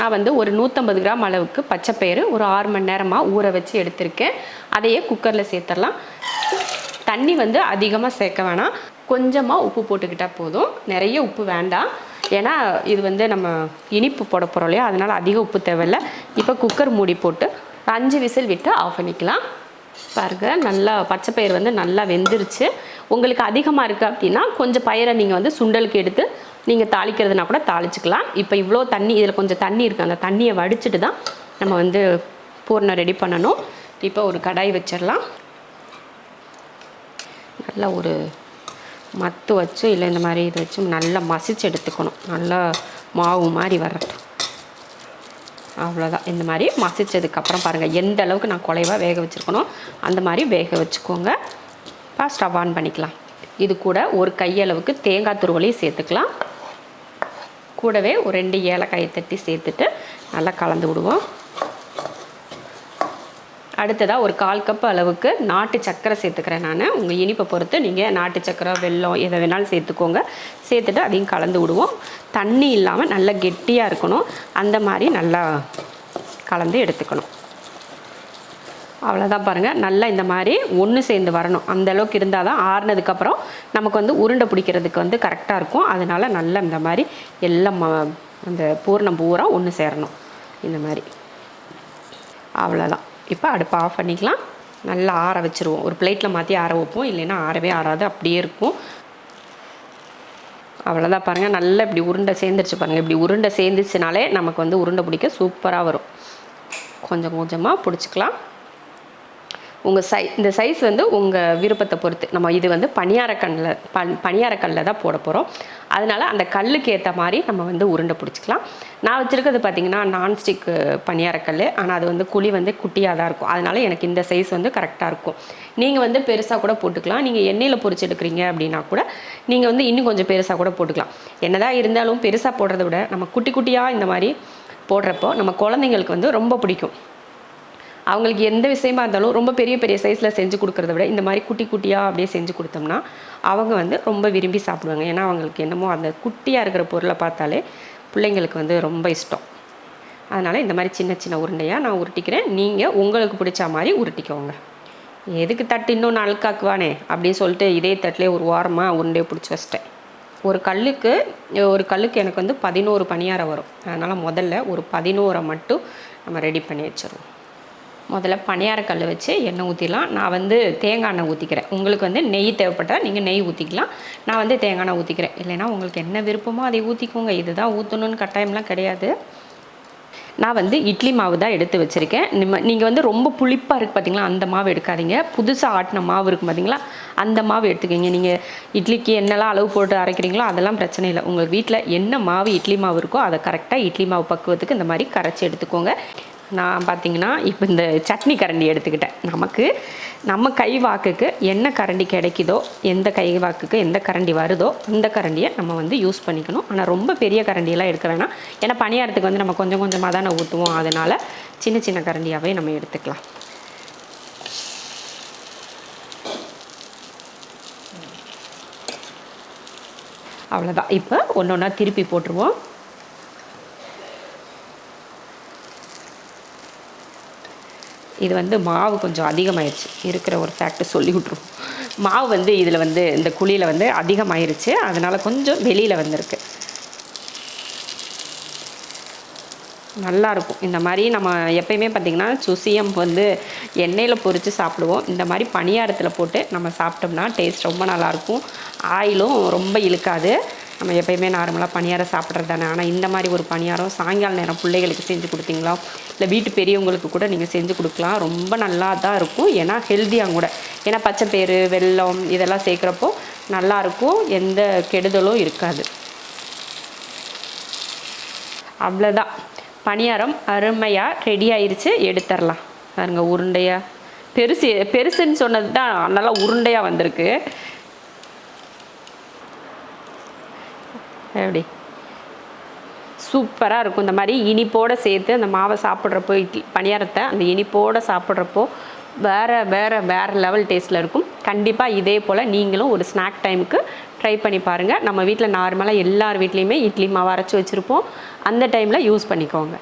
நான் வந்து ஒரு நூற்றம்பது கிராம் அளவுக்கு பச்சைப்பயிறு ஒரு ஆறு மணி நேரமாக ஊற வச்சு எடுத்திருக்கேன். அதையே குக்கரில் சேர்த்துடலாம் தண்ணி வந்து அதிகமாக சேர்க்க வேணாம். கொஞ்சமாக உப்பு போட்டுக்கிட்டால் போதும். நிறைய உப்பு வேண்டாம். ஏன்னா இது வந்து நம்ம இனிப்பு போட போகிறோம் இல்லையா? அதனால் அதிக உப்பு தேவையில்ல. இப்போ குக்கர் மூடி போட்டு அஞ்சு விசில் விட்டு ஆஃப் பண்ணிக்கலாம். பாருங்க நல்லா பச்சை பயிர் வந்து நல்லா வெந்துருச்சு. உங்களுக்கு அதிகமாக இருக்குது அப்படின்னா கொஞ்சம் பயிரை நீங்கள் வந்து சுண்டலுக்கு எடுத்து நீங்கள் தாளிக்கிறதுனா கூட தாளிச்சுக்கலாம். இப்போ இவ்வளோ தண்ணி இதில் கொஞ்சம் தண்ணி இருக்குது அந்த தண்ணியை வடிச்சிட்டு தான் நம்ம வந்து பூர்ணம் ரெடி பண்ணணும். இப்போ ஒரு கடாய் வச்சிடலாம். நல்லா ஒரு மத்து வச்சு இல்லை இந்த மாதிரி இது வச்சு நல்லா மசிச்சு எடுத்துக்கணும். நல்லா மாவு மாதிரி வரட்டும். அவ்வளோதான் இந்த மாதிரி மசிச்சதுக்கப்புறம் பாருங்கள் எந்த அளவுக்கு நான் குலைவாக வேக வச்சுருக்கணும் அந்த மாதிரி வேக வச்சுக்கோங்க. இப்போ ஸ்டவ் ஆன் பண்ணிக்கலாம். இது கூட ஒரு கையளவுக்கு தேங்காய் துருவலையும் சேர்த்துக்கலாம். கூடவே ஒரு ரெண்டு ஏலக்காயை தட்டி சேர்த்துட்டு நல்லா கலந்து விடுவோம். அடுத்ததாக ஒரு கால் கப் அளவுக்கு நாட்டு சக்கரை சேர்த்துக்கிறேன் நான். உங்கள் இனிப்பை பொறுத்து நீங்கள் நாட்டு சக்கரை வெல்லம் எதை வேணாலும் சேர்த்துக்கோங்க. சேர்த்துட்டு அதையும் கலந்து விடுவோம். தண்ணி இல்லாமல் நல்லா கெட்டியாக இருக்கணும். அந்த மாதிரி நல்லா கலந்து எடுத்துக்கணும். அவ்வளோதான் பாருங்கள் நல்லா இந்த மாதிரி ஒன்று சேர்ந்து வரணும். அந்தளவுக்கு இருந்தால் தான் ஆறுனதுக்கப்புறம் நமக்கு வந்து உருண்டை பிடிக்கிறதுக்கு வந்து கரெக்டாக இருக்கும். அதனால நல்லா இந்த மாதிரி எல்லாம் ம- அந்த பூர்ணம் பூரா ஒன்று சேரணும். இந்த மாதிரி. அவ்வளோதான் இப்போ அடுப்பை ஆஃப் பண்ணிக்கலாம். நல்லா ஆற வச்சுருவோம். ஒரு பிளேட்டில் மாற்றி ஆற வைப்போம். இல்லைன்னா ஆறவே ஆறாது. அப்படியே இருக்கும். அவ்வளோதான் பாருங்கள் நல்லா இப்படி உருண்டை சேர்ந்துருச்சு பாருங்கள் இப்படி உருண்டை சேர்ந்துச்சுனாலே நமக்கு வந்து உருண்டை பிடிக்க சூப்பராக வரும். கொஞ்சம் கொஞ்சமாக பிடிச்சிக்கலாம். உங்கள் சை இந்த சைஸ் வந்து உங்கள் விருப்பத்தை பொறுத்து. நம்ம இது வந்து பணியாரக்கல்லில் பன் பணியாரக்கல்லில் தான் போட போகிறோம் அதனால் அந்த கல்லுக்கு ஏற்ற மாதிரி நம்ம வந்து உருண்டை பிடிச்சிக்கலாம். நான் வச்சுருக்கிறது பார்த்திங்கன்னா நான்ஸ்டிக் பணியாரக்கல் ஆனால் அது வந்து குழி வந்து குட்டியாக தான் இருக்கும். அதனால் எனக்கு இந்த சைஸ் வந்து கரெக்டாக இருக்கும். நீங்கள் வந்து பெருசாக கூட போட்டுக்கலாம். நீங்கள் எண்ணெயில் பொறிச்சு எடுக்கிறீங்க அப்படின்னா கூட நீங்கள் வந்து இன்னும் கொஞ்சம் பெருசாக கூட போட்டுக்கலாம். என்னதான் இருந்தாலும் பெருசாக போடுறத விட நம்ம குட்டி குட்டியாக இந்த மாதிரி போடுறப்போ நம்ம குழந்தைங்களுக்கு வந்து ரொம்ப பிடிக்கும். அவங்களுக்கு எந்த விஷயமா இருந்தாலும் ரொம்ப பெரிய பெரிய சைஸில் செஞ்சு கொடுக்குறத விட இந்த மாதிரி குட்டி குட்டியாக அப்படியே செஞ்சு கொடுத்தோம்னா அவங்க வந்து ரொம்ப விரும்பி சாப்பிடுவாங்க. ஏன்னா அவங்களுக்கு என்னமோ அந்த குட்டியாக இருக்கிற பொருளை பார்த்தாலே பிள்ளைங்களுக்கு வந்து ரொம்ப இஷ்டம். அதனால் இந்த மாதிரி சின்ன சின்ன உருண்டையாக நான் உருட்டிக்கிறேன். நீங்கள் உங்களுக்கு பிடிச்ச மாதிரி உருட்டிக்கோங்க. எதுக்கு தட்டு இன்னும் அழுக்காக்குவானே அப்படின்னு சொல்லிட்டு இதே தட்டிலே ஒரு வாரமாக உருண்டையை பிடிச்சி வச்சிட்டேன். ஒரு கல்லுக்கு ஒரு கல்லுக்கு எனக்கு வந்து பதினோரு பணியாரம் வரும். அதனால் முதல்ல ஒரு பதினோரை மட்டும் நம்ம ரெடி பண்ணி வச்சிருவோம். முதல்ல பணியாரக்கல் வச்சு எண்ணெய் ஊற்றிடலாம் நான் வந்து தேங்காய் எண்ணெய் ஊற்றிக்கிறேன் உங்களுக்கு வந்து நெய் தேவைப்பட்டால் நீங்கள் நெய் ஊற்றிக்கலாம் நான் வந்து தேங்காய் எண்ணெய் ஊற்றிக்கிறேன் இல்லைனா உங்களுக்கு என்ன விருப்பமோ அதை ஊற்றிக்கோங்க இதுதான் ஊற்றணும்னு கட்டாயம்லாம் கிடையாது. நான் வந்து இட்லி மாவு தான் எடுத்து வச்சுருக்கேன். நிம்ம நீங்கள் வந்து ரொம்ப புளிப்பாக இருக்குது பார்த்தீங்களா அந்த மாவு எடுக்காதீங்க. புதுசாக ஆட்டின மாவு இருக்கும் பார்த்தீங்களா அந்த மாவு எடுத்துக்கோங்க. நீங்கள் இட்லிக்கு என்னெல்லாம் அளவு போட்டு அரைக்கிறீங்களோ அதெல்லாம் பிரச்சனை இல்லை. உங்கள் வீட்டில் என்ன மாவு இட்லி மாவு இருக்கோ அதை கரெக்டாக இட்லி மாவு பக்குவத்துக்கு இந்த மாதிரி கரைச்சி எடுத்துக்கோங்க. நான் பார்த்திங்கன்னா இப்போ இந்த சட்னி கரண்டி எடுத்துக்கிட்டேன். நமக்கு நம்ம கை வாக்குக்கு என்ன கரண்டி கிடைக்குதோ எந்த கை வாக்குக்கு எந்த கரண்டி வருதோ அந்த கரண்டியை நம்ம வந்து யூஸ் பண்ணிக்கணும். ஆனால் ரொம்ப பெரிய கரண்டியெல்லாம் எடுக்க வேணாம். ஏன்னா பணியாரத்துக்கு வந்து நம்ம கொஞ்சம் கொஞ்சமாக தானே ஊற்றுவோம் அதனால் சின்ன சின்ன கரண்டியாகவே நம்ம எடுத்துக்கலாம். அவ்வளோதான் இப்போ ஒன்று ஒன்றா திருப்பி போட்டுருவோம். இது வந்து மாவு கொஞ்சம் அதிகமாயிருச்சு. இருக்கிற ஒரு ஃபேக்டை சொல்லி விட்ருவோம் மாவு வந்து இதில் வந்து இந்த குழியில் வந்து அதிகமாயிருச்சு. அதனால் கொஞ்சம் வெளியில் வந்திருக்கு. நல்லாயிருக்கும் இந்த மாதிரி நம்ம எப்பயுமே பார்த்திங்கன்னா சுசியம் வந்து எண்ணெயில் பொரித்து சாப்பிடுவோம். இந்த மாதிரி பணியாரத்தில் போட்டு நம்ம சாப்பிட்டோம்னா டேஸ்ட் ரொம்ப நல்லாயிருக்கும் ஆயிலும் ரொம்ப இழுக்காது. நம்ம எப்பயுமே நார்மலாக பணியாரம் சாப்பிட்றது தானே. ஆனால் இந்த மாதிரி ஒரு பணியாரம் சாயங்கால நேரம் பிள்ளைகளுக்கு செஞ்சு கொடுத்தீங்களா? இல்லை வீட்டு பெரியவங்களுக்கு கூட நீங்கள் செஞ்சு கொடுக்கலாம். ரொம்ப நல்லா தான் இருக்கும். ஏன்னா ஹெல்த்தியாக கூட. ஏன்னா பச்சைப்பயிறு வெல்லம் இதெல்லாம் சேர்க்குறப்போ நல்லாயிருக்கும் எந்த கெடுதலும் இருக்காது. அவ்வளோதான் பணியாரம் அருமையாக ரெடி ஆயிடுச்சு எடுத்துடலாம் பாருங்கள் உருண்டையாக பெருசு பெருசுன்னு சொன்னது தான் நல்லா உருண்டையாக வந்திருக்கு. எப்படி? சூப்பராக இருக்கும். இந்த மாதிரி இனிப்போடு சேர்த்து அந்த மாவை சாப்பிட்றப்போ இட்லி பணியாரத்தை அந்த இனிப்போடு சாப்பிட்றப்போ வேறு வேறு வேறு லெவல் டேஸ்ட்டில் இருக்கும். கண்டிப்பாக இதே போல் நீங்களும் ஒரு ஸ்நாக் டைமுக்கு ட்ரை பண்ணி பாருங்கள் நம்ம வீட்டில் நார்மலாக எல்லார் வீட்லேயுமே இட்லி மாவு அரைச்சி வச்சுருப்போம். அந்த டைமில் யூஸ் பண்ணிக்கோங்க.